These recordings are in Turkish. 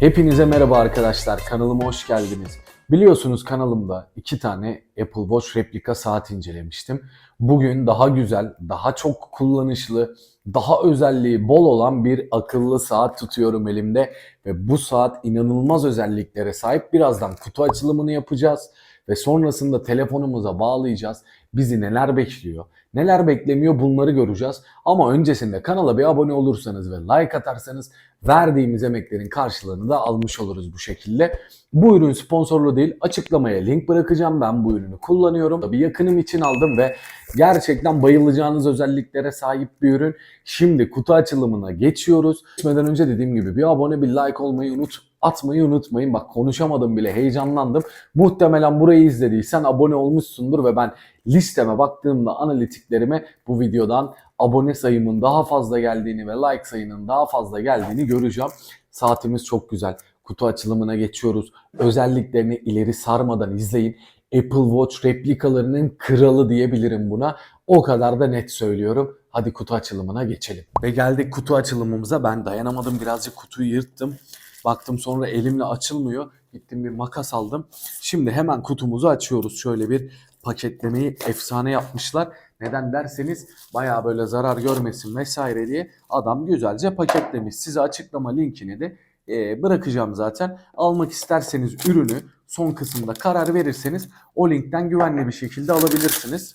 Hepinize merhaba arkadaşlar. Kanalıma hoş geldiniz. Biliyorsunuz kanalımda iki tane Apple Watch replika saat incelemiştim. Bugün daha güzel, daha çok kullanışlı, daha özelliği bol olan bir akıllı saat tutuyorum elimde. Ve bu saat inanılmaz özelliklere sahip. Birazdan kutu açılımını yapacağız. Ve sonrasında telefonumuza bağlayacağız. Bizi neler bekliyor, neler beklemiyor bunları göreceğiz. Ama öncesinde kanala bir abone olursanız ve like atarsanız verdiğimiz emeklerin karşılığını da almış oluruz bu şekilde. Bu ürün sponsorlu değil. Açıklamaya link bırakacağım. Ben bu ürünü kullanıyorum. Bir yakınım için aldım ve gerçekten bayılacağınız özelliklere sahip bir ürün. Şimdi kutu açılımına geçiyoruz. Geçmeden önce dediğim gibi bir abone bir like olmayı unut atmayı unutmayın. Bak konuşamadım bile heyecanlandım. Muhtemelen burayı izlediysen abone olmuşsundur ve ben listeme baktığımda analitiklerime bu videodan abone sayımın daha fazla geldiğini ve like sayının daha fazla geldiğini göreceğim. Saatimiz çok güzel. Kutu açılımına geçiyoruz. Özelliklerini ileri sarmadan izleyin. Apple Watch replikalarının kralı diyebilirim buna. O kadar da net söylüyorum. Hadi kutu açılımına geçelim. Ve geldik kutu açılımımıza. Ben dayanamadım birazcık kutuyu yırttım. Baktım sonra elimle açılmıyor. Gittim bir makas aldım. Şimdi hemen kutumuzu açıyoruz. Şöyle bir paketlemeyi efsane yapmışlar. Neden derseniz baya böyle zarar görmesin vesaire diye adam güzelce paketlemiş. Size açıklama linkini de e, bırakacağım zaten. Almak isterseniz ürünü son kısımda karar verirseniz o linkten güvenli bir şekilde alabilirsiniz.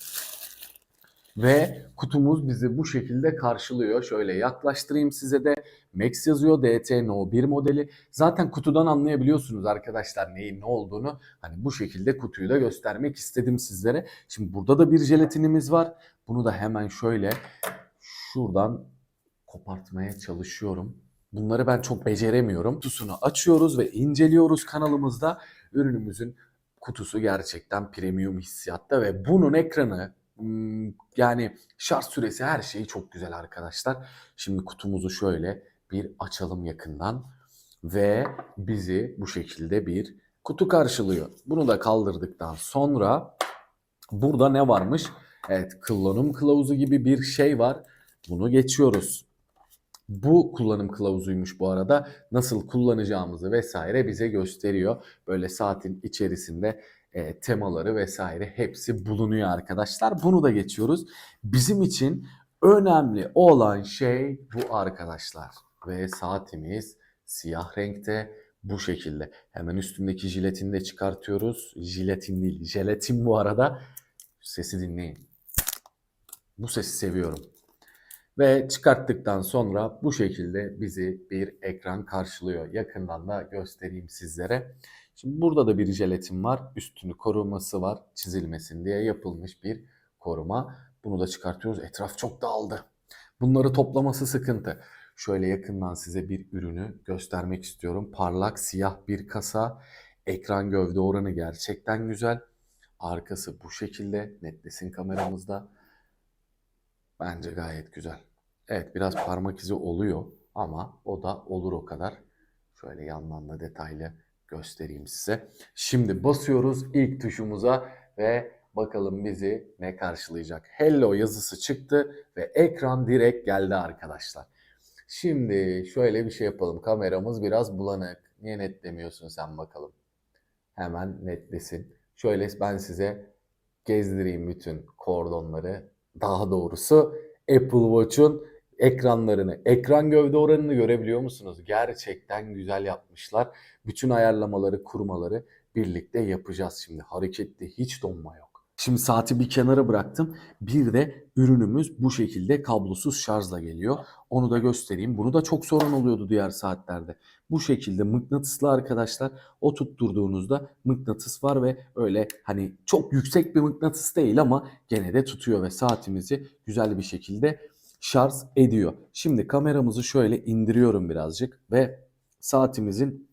Ve kutumuz bizi bu şekilde karşılıyor. Şöyle yaklaştırayım size de. Max yazıyor DT No 1 modeli. Zaten kutudan anlayabiliyorsunuz arkadaşlar neyin ne olduğunu. Hani bu şekilde kutuyu da göstermek istedim sizlere. Şimdi burada da bir jelatinimiz var. Bunu da hemen şöyle şuradan kopartmaya çalışıyorum. Bunları ben çok beceremiyorum. Kutusunu açıyoruz ve inceliyoruz kanalımızda. Ürünümüzün kutusu gerçekten premium hissiyatta ve bunun ekranı yani şarj süresi her şeyi çok güzel arkadaşlar. Şimdi kutumuzu şöyle bir açalım yakından ve bizi bu şekilde bir kutu karşılıyor. Bunu da kaldırdıktan sonra burada ne varmış? Evet kullanım kılavuzu gibi bir şey var. Bunu geçiyoruz. Bu kullanım kılavuzuymuş bu arada. Nasıl kullanacağımızı vesaire bize gösteriyor. Böyle saatin içerisinde e, temaları vesaire hepsi bulunuyor arkadaşlar. Bunu da geçiyoruz. Bizim için önemli olan şey bu arkadaşlar. Ve saatimiz siyah renkte bu şekilde. Hemen üstündeki jiletini de çıkartıyoruz. Jiletin değil, jelatin bu arada. Sesi dinleyin. Bu sesi seviyorum. Ve çıkarttıktan sonra bu şekilde bizi bir ekran karşılıyor. Yakından da göstereyim sizlere. Şimdi burada da bir jelatin var. Üstünü koruması var. Çizilmesin diye yapılmış bir koruma. Bunu da çıkartıyoruz. Etraf çok dağıldı. Bunları toplaması sıkıntı. Şöyle yakından size bir ürünü göstermek istiyorum. Parlak siyah bir kasa. Ekran gövde oranı gerçekten güzel. Arkası bu şekilde. Netlesin kameramızda. Bence gayet güzel. Evet biraz parmak izi oluyor ama o da olur o kadar. Şöyle yandan da detaylı göstereyim size. Şimdi basıyoruz ilk tuşumuza ve bakalım bizi ne karşılayacak. Hello yazısı çıktı ve ekran direkt geldi arkadaşlar. Şimdi şöyle bir şey yapalım. Kameramız biraz bulanık. Niye netlemiyorsun sen bakalım. Hemen netlesin. Şöyle ben size gezdireyim bütün kordonları. Daha doğrusu Apple Watch'un ekranlarını, ekran gövde oranını görebiliyor musunuz? Gerçekten güzel yapmışlar. Bütün ayarlamaları, kurmaları birlikte yapacağız şimdi. Hareketli hiç donma yok. Şimdi saati bir kenara bıraktım. Bir de ürünümüz bu şekilde kablosuz şarjla geliyor. Onu da göstereyim. Bunu da çok sorun oluyordu diğer saatlerde. Bu şekilde mıknatıslı arkadaşlar. O tutturduğunuzda mıknatıs var ve öyle hani çok yüksek bir mıknatıs değil ama gene de tutuyor ve saatimizi güzel bir şekilde şarj ediyor. Şimdi kameramızı şöyle indiriyorum birazcık ve saatimizin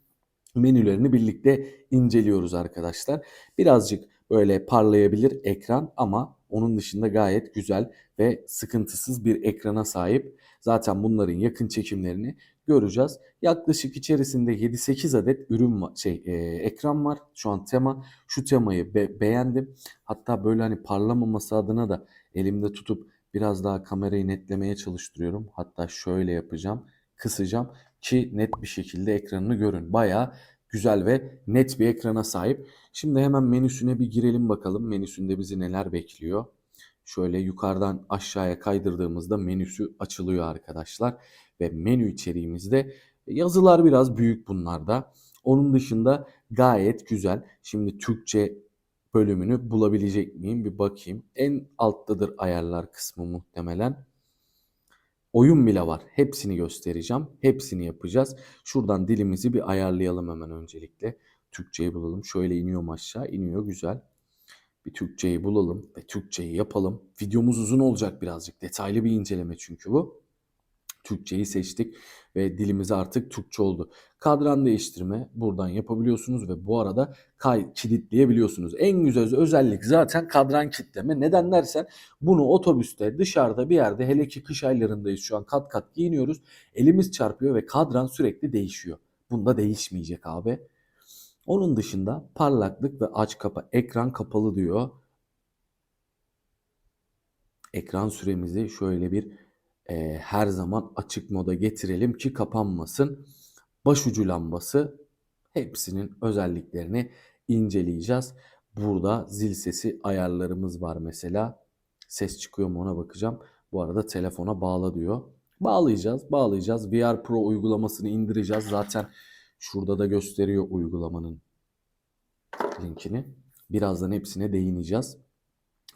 menülerini birlikte inceliyoruz arkadaşlar. Birazcık böyle parlayabilir ekran ama onun dışında gayet güzel ve sıkıntısız bir ekrana sahip. Zaten bunların yakın çekimlerini göreceğiz. Yaklaşık içerisinde 7-8 adet ürün var, şey e, ekran var. Şu an tema. Şu temayı be- beğendim. Hatta böyle hani parlamaması adına da elimde tutup biraz daha kamerayı netlemeye çalıştırıyorum. Hatta şöyle yapacağım. kısacağım ki net bir şekilde ekranını görün. Bayağı güzel ve net bir ekrana sahip. Şimdi hemen menüsüne bir girelim bakalım. Menüsünde bizi neler bekliyor. Şöyle yukarıdan aşağıya kaydırdığımızda menüsü açılıyor arkadaşlar. Ve menü içeriğimizde yazılar biraz büyük bunlarda. Onun dışında gayet güzel. Şimdi Türkçe bölümünü bulabilecek miyim bir bakayım. En alttadır ayarlar kısmı muhtemelen. Oyun bile var. Hepsini göstereceğim. Hepsini yapacağız. Şuradan dilimizi bir ayarlayalım hemen öncelikle. Türkçeyi bulalım. Şöyle iniyorum aşağı. iniyor güzel. Bir Türkçeyi bulalım ve Türkçeyi yapalım. Videomuz uzun olacak birazcık. Detaylı bir inceleme çünkü bu. Türkçeyi seçtik ve dilimiz artık Türkçe oldu. Kadran değiştirme buradan yapabiliyorsunuz ve bu arada kay kilitleyebiliyorsunuz. En güzel özellik zaten kadran kilitleme. Neden dersen bunu otobüste dışarıda bir yerde hele ki kış aylarındayız şu an kat kat giyiniyoruz. Elimiz çarpıyor ve kadran sürekli değişiyor. Bunda değişmeyecek abi. Onun dışında parlaklık ve aç kapa ekran kapalı diyor. Ekran süremizi şöyle bir e, her zaman açık moda getirelim ki kapanmasın. Başucu lambası hepsinin özelliklerini inceleyeceğiz. Burada zil sesi ayarlarımız var mesela. Ses çıkıyor mu ona bakacağım. Bu arada telefona bağla diyor. Bağlayacağız, bağlayacağız. VR Pro uygulamasını indireceğiz. Zaten şurada da gösteriyor uygulamanın linkini. Birazdan hepsine değineceğiz.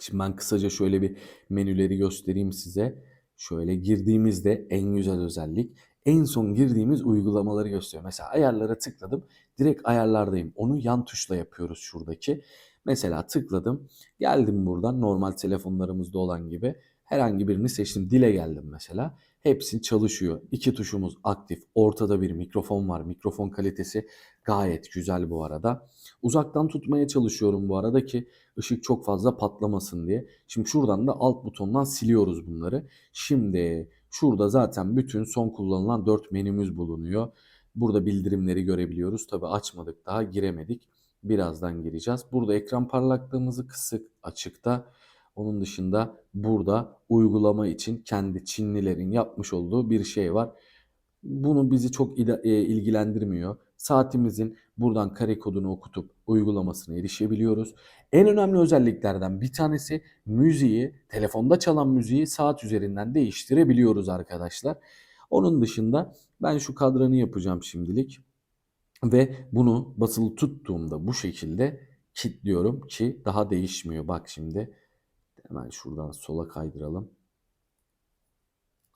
Şimdi ben kısaca şöyle bir menüleri göstereyim size. Şöyle girdiğimizde en güzel özellik en son girdiğimiz uygulamaları gösteriyor. Mesela ayarlara tıkladım. Direkt ayarlardayım. Onu yan tuşla yapıyoruz şuradaki. Mesela tıkladım. Geldim buradan normal telefonlarımızda olan gibi. Herhangi birini seçtim. Dile geldim mesela. Hepsi çalışıyor. İki tuşumuz aktif. Ortada bir mikrofon var. Mikrofon kalitesi gayet güzel bu arada. Uzaktan tutmaya çalışıyorum bu arada ki ışık çok fazla patlamasın diye. Şimdi şuradan da alt butondan siliyoruz bunları. Şimdi şurada zaten bütün son kullanılan 4 menümüz bulunuyor. Burada bildirimleri görebiliyoruz. Tabi açmadık daha giremedik. Birazdan gireceğiz. Burada ekran parlaklığımızı kısık açıkta. Onun dışında burada uygulama için kendi Çinlilerin yapmış olduğu bir şey var. Bunu bizi çok e, ilgilendirmiyor. Saatimizin buradan kare kodunu okutup uygulamasına erişebiliyoruz. En önemli özelliklerden bir tanesi müziği, telefonda çalan müziği saat üzerinden değiştirebiliyoruz arkadaşlar. Onun dışında ben şu kadranı yapacağım şimdilik. Ve bunu basılı tuttuğumda bu şekilde kilitliyorum ki daha değişmiyor. Bak şimdi hemen şuradan sola kaydıralım.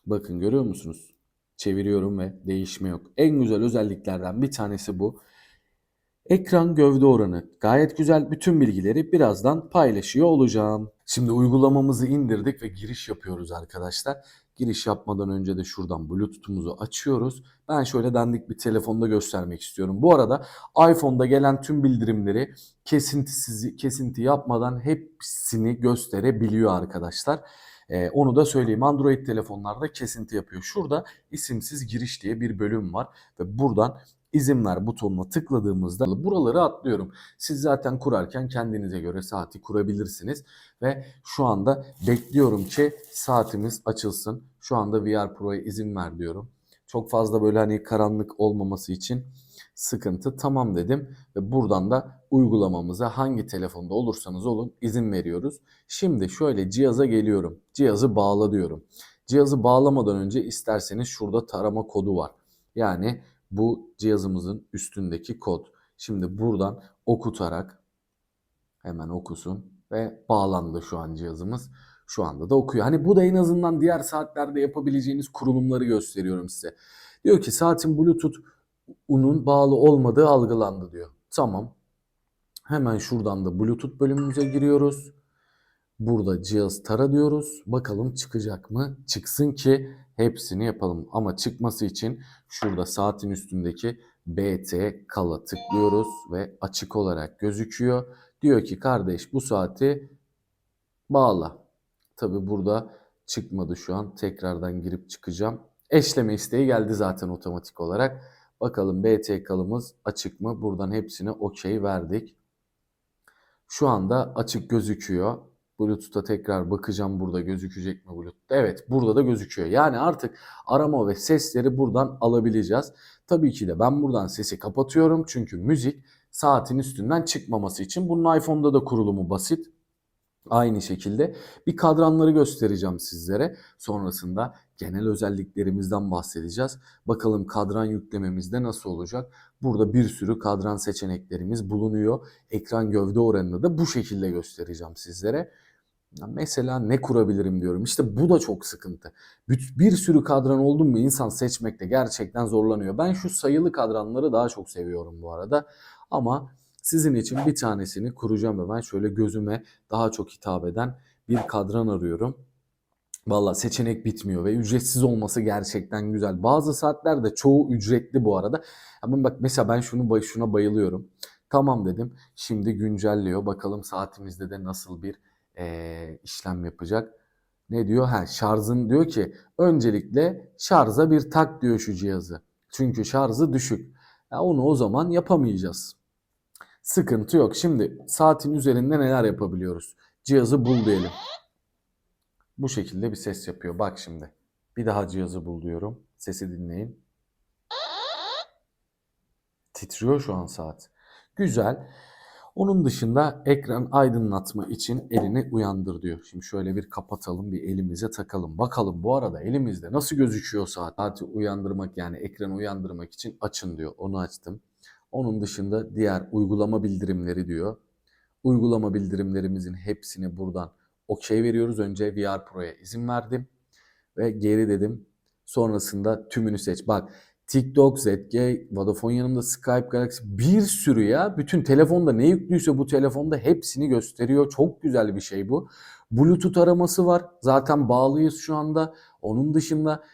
Bakın görüyor musunuz? Çeviriyorum ve değişme yok. En güzel özelliklerden bir tanesi bu. Ekran gövde oranı gayet güzel. Bütün bilgileri birazdan paylaşıyor olacağım. Şimdi uygulamamızı indirdik ve giriş yapıyoruz arkadaşlar. Giriş yapmadan önce de şuradan Bluetooth'umuzu açıyoruz. Ben şöyle dandik bir telefonda göstermek istiyorum. Bu arada iPhone'da gelen tüm bildirimleri kesintisiz kesinti yapmadan hepsini gösterebiliyor arkadaşlar. Ee, onu da söyleyeyim. Android telefonlarda kesinti yapıyor. Şurada isimsiz giriş diye bir bölüm var ve buradan izin ver butonuna tıkladığımızda buraları atlıyorum. Siz zaten kurarken kendinize göre saati kurabilirsiniz ve şu anda bekliyorum ki saatimiz açılsın. Şu anda VR Pro'ya izin ver diyorum. Çok fazla böyle hani karanlık olmaması için sıkıntı tamam dedim ve buradan da uygulamamıza hangi telefonda olursanız olun izin veriyoruz. Şimdi şöyle cihaza geliyorum. Cihazı bağla diyorum. Cihazı bağlamadan önce isterseniz şurada tarama kodu var. Yani bu cihazımızın üstündeki kod. Şimdi buradan okutarak hemen okusun ve bağlandı şu an cihazımız. Şu anda da okuyor. Hani bu da en azından diğer saatlerde yapabileceğiniz kurulumları gösteriyorum size. Diyor ki saatin Bluetooth unun bağlı olmadığı algılandı diyor. Tamam. Hemen şuradan da Bluetooth bölümümüze giriyoruz. Burada cihaz tara diyoruz. Bakalım çıkacak mı? Çıksın ki hepsini yapalım. Ama çıkması için şurada saatin üstündeki BT kala tıklıyoruz ve açık olarak gözüküyor. Diyor ki kardeş bu saati bağla. Tabi burada çıkmadı şu an. Tekrardan girip çıkacağım. Eşleme isteği geldi zaten otomatik olarak. Bakalım BT kalımız açık mı? Buradan hepsine okey verdik. Şu anda açık gözüküyor. Bluetooth'a tekrar bakacağım burada gözükecek mi Bluetooth'ta. Evet burada da gözüküyor. Yani artık arama ve sesleri buradan alabileceğiz. Tabii ki de ben buradan sesi kapatıyorum çünkü müzik saatin üstünden çıkmaması için. Bunun iPhone'da da kurulumu basit. Aynı şekilde bir kadranları göstereceğim sizlere. Sonrasında genel özelliklerimizden bahsedeceğiz. Bakalım kadran yüklememizde nasıl olacak? Burada bir sürü kadran seçeneklerimiz bulunuyor. Ekran gövde oranını da bu şekilde göstereceğim sizlere. Ya Mesela ne kurabilirim diyorum. İşte bu da çok sıkıntı. Bir, bir sürü kadran oldu mu insan seçmekte gerçekten zorlanıyor. Ben şu sayılı kadranları daha çok seviyorum bu arada. Ama sizin için bir tanesini kuracağım hemen. Şöyle gözüme daha çok hitap eden bir kadran arıyorum. Valla seçenek bitmiyor ve ücretsiz olması gerçekten güzel. Bazı saatlerde çoğu ücretli bu arada. Ama bak mesela ben şunu şuna bayılıyorum. Tamam dedim. Şimdi güncelliyor. Bakalım saatimizde de nasıl bir eee, işlem yapacak. Ne diyor? Ha şarjın diyor ki öncelikle şarja bir tak diyor şu cihazı. Çünkü şarjı düşük. Ya onu o zaman yapamayacağız. Sıkıntı yok. Şimdi saatin üzerinde neler yapabiliyoruz? Cihazı bul diyelim. Bu şekilde bir ses yapıyor. Bak şimdi. Bir daha cihazı bul diyorum. Sesi dinleyin. Titriyor şu an saat. Güzel. Onun dışında ekran aydınlatma için elini uyandır diyor. Şimdi şöyle bir kapatalım, bir elimize takalım. Bakalım bu arada elimizde nasıl gözüküyor saat. Saati uyandırmak yani ekranı uyandırmak için açın diyor. Onu açtım. Onun dışında diğer uygulama bildirimleri diyor. Uygulama bildirimlerimizin hepsini buradan okey veriyoruz. Önce VR Pro'ya izin verdim ve geri dedim. Sonrasında tümünü seç. Bak TikTok, ZG, Vodafone yanımda Skype, Galaxy bir sürü ya. Bütün telefonda ne yüklüyse bu telefonda hepsini gösteriyor. Çok güzel bir şey bu. Bluetooth araması var. Zaten bağlıyız şu anda. Onun dışında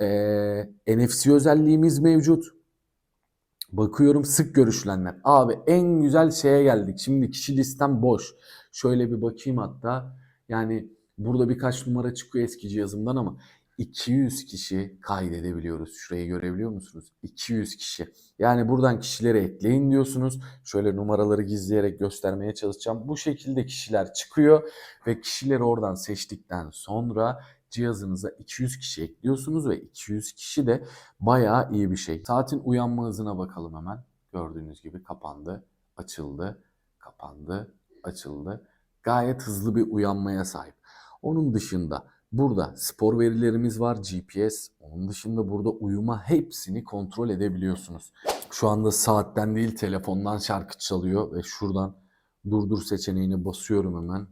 eee, NFC özelliğimiz mevcut. Bakıyorum sık görüşülenler. Abi en güzel şeye geldik. Şimdi kişi listem boş. Şöyle bir bakayım hatta. Yani burada birkaç numara çıkıyor eski cihazımdan ama 200 kişi kaydedebiliyoruz. Şurayı görebiliyor musunuz? 200 kişi. Yani buradan kişileri ekleyin diyorsunuz. Şöyle numaraları gizleyerek göstermeye çalışacağım. Bu şekilde kişiler çıkıyor ve kişileri oradan seçtikten sonra cihazınıza 200 kişi ekliyorsunuz ve 200 kişi de bayağı iyi bir şey. Saatin uyanma hızına bakalım hemen. Gördüğünüz gibi kapandı, açıldı, kapandı, açıldı. Gayet hızlı bir uyanmaya sahip. Onun dışında burada spor verilerimiz var, GPS. Onun dışında burada uyuma hepsini kontrol edebiliyorsunuz. Şu anda saatten değil telefondan şarkı çalıyor ve şuradan durdur seçeneğine basıyorum hemen.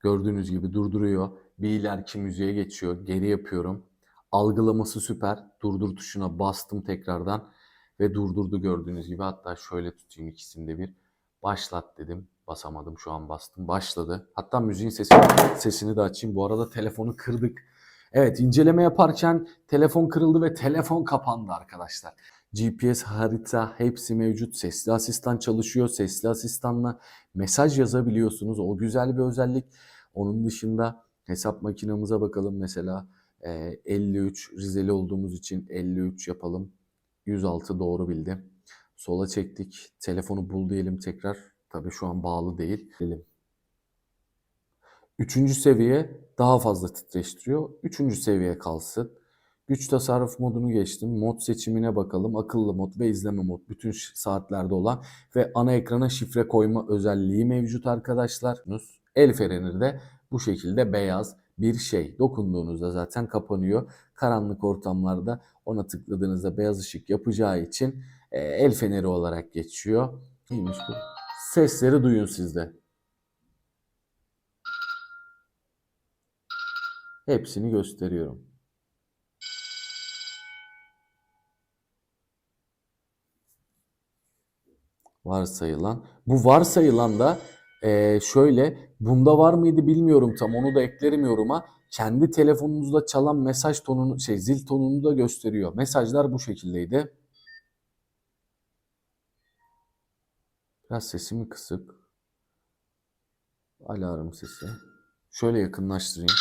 Gördüğünüz gibi durduruyor. Bir ileriki müziğe geçiyor. Geri yapıyorum. Algılaması süper. Durdur tuşuna bastım tekrardan ve durdurdu gördüğünüz gibi. Hatta şöyle tutayım ikisinde bir. Başlat dedim. Basamadım şu an bastım. Başladı. Hatta müziğin sesini, sesini de açayım. Bu arada telefonu kırdık. Evet inceleme yaparken telefon kırıldı ve telefon kapandı arkadaşlar. GPS, harita hepsi mevcut. Sesli asistan çalışıyor. Sesli asistanla mesaj yazabiliyorsunuz. O güzel bir özellik. Onun dışında hesap makinamıza bakalım mesela. Ee, 53 Rizeli olduğumuz için 53 yapalım. 106 doğru bildi. Sola çektik. Telefonu bul diyelim tekrar. Tabii şu an bağlı değil. Üçüncü seviye daha fazla titreştiriyor. Üçüncü seviye kalsın. Güç tasarruf modunu geçtim. Mod seçimine bakalım. Akıllı mod ve izleme mod. Bütün saatlerde olan ve ana ekrana şifre koyma özelliği mevcut arkadaşlar. El freneri de bu şekilde beyaz bir şey. Dokunduğunuzda zaten kapanıyor. Karanlık ortamlarda ona tıkladığınızda beyaz ışık yapacağı için e, el feneri olarak geçiyor. İyiymiş bu. Sesleri duyun sizde. Hepsini gösteriyorum. Varsayılan. Bu varsayılan da eee, şöyle bunda var mıydı bilmiyorum tam onu da eklerim yoruma. Kendi telefonunuzda çalan mesaj tonunu şey zil tonunu da gösteriyor. Mesajlar bu şekildeydi. Biraz sesimi kısık. Alarm sesi. Şöyle yakınlaştırayım.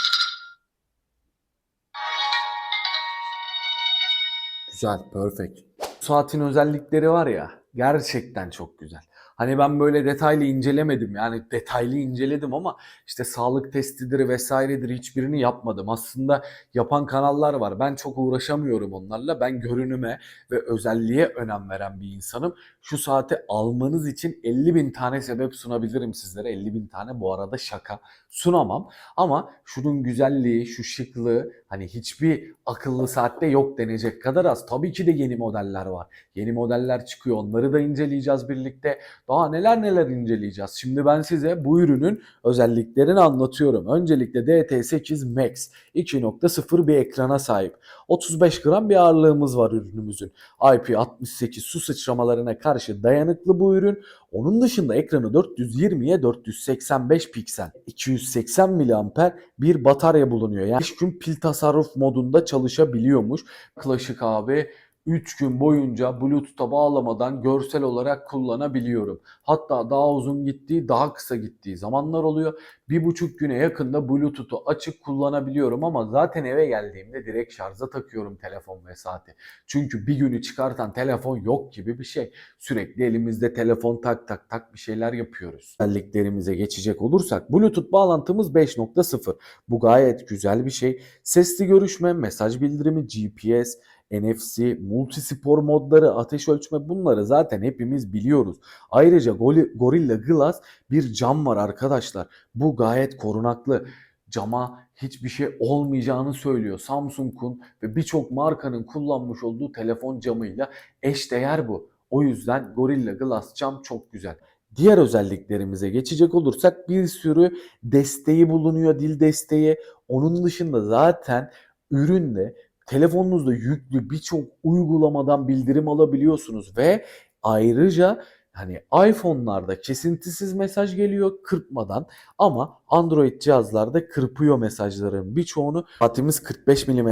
Güzel, perfect. Saatin özellikleri var ya, gerçekten çok güzel. Hani ben böyle detaylı incelemedim. Yani detaylı inceledim ama işte sağlık testidir vesairedir hiçbirini yapmadım. Aslında yapan kanallar var. Ben çok uğraşamıyorum onlarla. Ben görünüme ve özelliğe önem veren bir insanım. Şu saati almanız için 50 bin tane sebep sunabilirim sizlere. 50 bin tane bu arada şaka sunamam. Ama şunun güzelliği, şu şıklığı hani hiçbir akıllı saatte yok denecek kadar az. Tabii ki de yeni modeller var. Yeni modeller çıkıyor. Onları da inceleyeceğiz birlikte. Daha neler neler inceleyeceğiz. Şimdi ben size bu ürünün özelliklerini anlatıyorum. Öncelikle DT8 Max 2.0 bir ekrana sahip. 35 gram bir ağırlığımız var ürünümüzün. IP68 su sıçramalarına karşı dayanıklı bu ürün. Onun dışında ekranı 420'ye 485 piksel. 280 miliamper bir batarya bulunuyor. Yani 5 gün pil tasarruf modunda çalışabiliyormuş. Klasik abi 3 gün boyunca Bluetooth'a bağlamadan görsel olarak kullanabiliyorum. Hatta daha uzun gittiği, daha kısa gittiği zamanlar oluyor. Bir buçuk güne yakında Bluetooth'u açık kullanabiliyorum ama zaten eve geldiğimde direkt şarja takıyorum telefon ve saati. Çünkü bir günü çıkartan telefon yok gibi bir şey. Sürekli elimizde telefon tak tak tak bir şeyler yapıyoruz. Özelliklerimize geçecek olursak Bluetooth bağlantımız 5.0. Bu gayet güzel bir şey. Sesli görüşme, mesaj bildirimi, GPS, NFC, multispor modları, ateş ölçme bunları zaten hepimiz biliyoruz. Ayrıca Gorilla Glass bir cam var arkadaşlar. Bu gayet korunaklı. Cama hiçbir şey olmayacağını söylüyor. Samsung'un ve birçok markanın kullanmış olduğu telefon camıyla eşdeğer bu. O yüzden Gorilla Glass cam çok güzel. Diğer özelliklerimize geçecek olursak bir sürü desteği bulunuyor, dil desteği. Onun dışında zaten üründe telefonunuzda yüklü birçok uygulamadan bildirim alabiliyorsunuz ve ayrıca hani iPhone'larda kesintisiz mesaj geliyor kırpmadan ama Android cihazlarda kırpıyor mesajların birçoğunu. Saatimiz 45 mm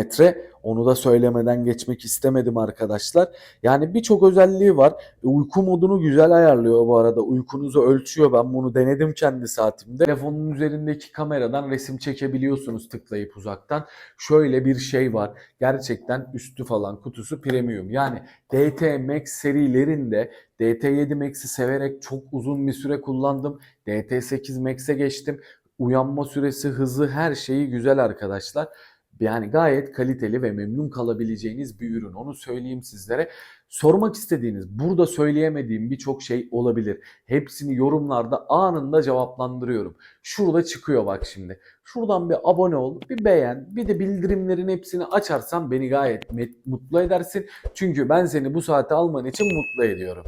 onu da söylemeden geçmek istemedim arkadaşlar. Yani birçok özelliği var. E, Uyku modunu güzel ayarlıyor bu arada. Uykunuzu ölçüyor. Ben bunu denedim kendi saatimde. Telefonun üzerindeki kameradan resim çekebiliyorsunuz tıklayıp uzaktan. Şöyle bir şey var. Gerçekten üstü falan kutusu premium. Yani DT Max serilerinde DT7 Max'i severek çok uzun bir süre kullandım. DT8 Max'e geçtim. Uyanma süresi, hızı her şeyi güzel arkadaşlar. Yani gayet kaliteli ve memnun kalabileceğiniz bir ürün. Onu söyleyeyim sizlere. Sormak istediğiniz, burada söyleyemediğim birçok şey olabilir. Hepsini yorumlarda anında cevaplandırıyorum. Şurada çıkıyor bak şimdi. Şuradan bir abone ol, bir beğen, bir de bildirimlerin hepsini açarsan beni gayet mutlu edersin. Çünkü ben seni bu saate alman için mutlu ediyorum.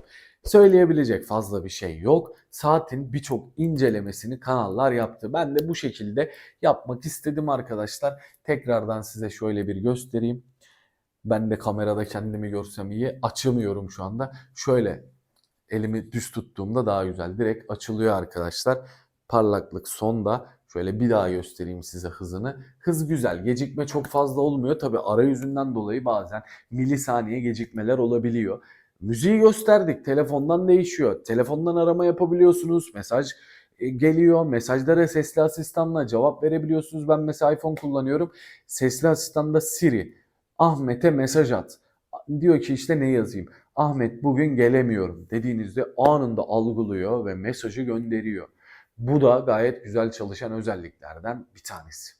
Söyleyebilecek fazla bir şey yok. Saatin birçok incelemesini kanallar yaptı. Ben de bu şekilde yapmak istedim arkadaşlar. Tekrardan size şöyle bir göstereyim. Ben de kamerada kendimi görsem iyi. Açamıyorum şu anda. Şöyle elimi düz tuttuğumda daha güzel. Direkt açılıyor arkadaşlar. Parlaklık sonda. Şöyle bir daha göstereyim size hızını. Hız güzel. Gecikme çok fazla olmuyor. Tabi arayüzünden dolayı bazen milisaniye gecikmeler olabiliyor. Müziği gösterdik. Telefondan değişiyor. Telefondan arama yapabiliyorsunuz. Mesaj e, geliyor. Mesajlara sesli asistanla cevap verebiliyorsunuz. Ben mesela iPhone kullanıyorum. Sesli asistanda Siri. Ahmet'e mesaj at. Diyor ki işte ne yazayım? Ahmet bugün gelemiyorum dediğinizde anında algılıyor ve mesajı gönderiyor. Bu da gayet güzel çalışan özelliklerden bir tanesi.